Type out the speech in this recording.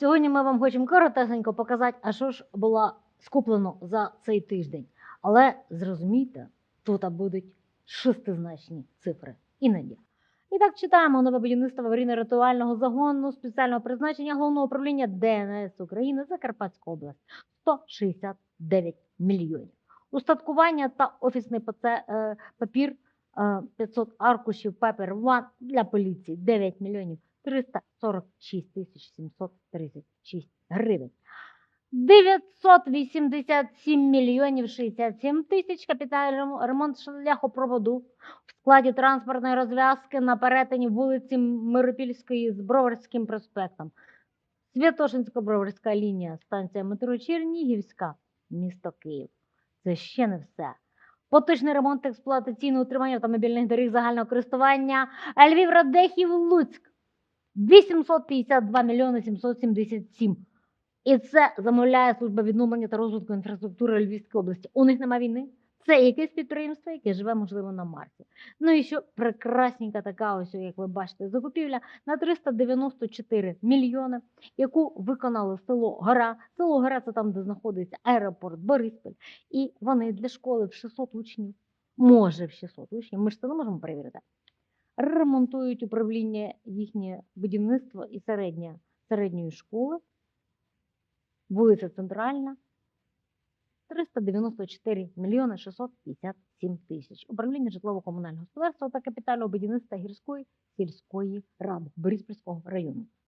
Сьогодні ми вам хочемо коротесенько показати, а що ж було скуплено за цей тиждень. Але зрозумійте, тут будуть шестизначні цифри. Іноді. І так читаємо нове будівництво аварійно-рятувального загону спеціального призначення головного управління ДНС України Закарпатська область 169 мільйонів. Устаткування та офісний е, папір е, 500 аркушів Paper One для поліції 9 мільйонів 346 тисяч 736 гривень. 987 мільйонів 67 тисяч капітальний ремонт шляхопроводу в складі транспортної розв'язки на перетині вулиці Миропільської з Броварським проспектом. Святошинсько-Броварська лінія, станція метро Чернігівська, місто Київ. Це ще не все. Поточний ремонт та експлуатаційне утримання автомобільних доріг загального користування Львів, Радехів, Луцьк. 852 мільйони 777. І це замовляє служба відновлення та розвитку інфраструктури Львівської області. У них нема війни. Це якесь підприємство, яке живе, можливо, на Марсі. Ну і що прекрасненька така, ось, як ви бачите, закупівля на 394 мільйони, яку виконало село Гора. Село Гора це там, де знаходиться аеропорт Бориспіль. І вони для школи в 600 учнів, може в 600 учнів, ми ж це не можемо перевірити. Ремонтують управління їхнє будівництво і середня, середньої школи, вулиця Центральна, 394 мільйони 657 тисяч. Управління житлово-комунального господарства та капітального будівництва гірської сільської ради Бориспільського району.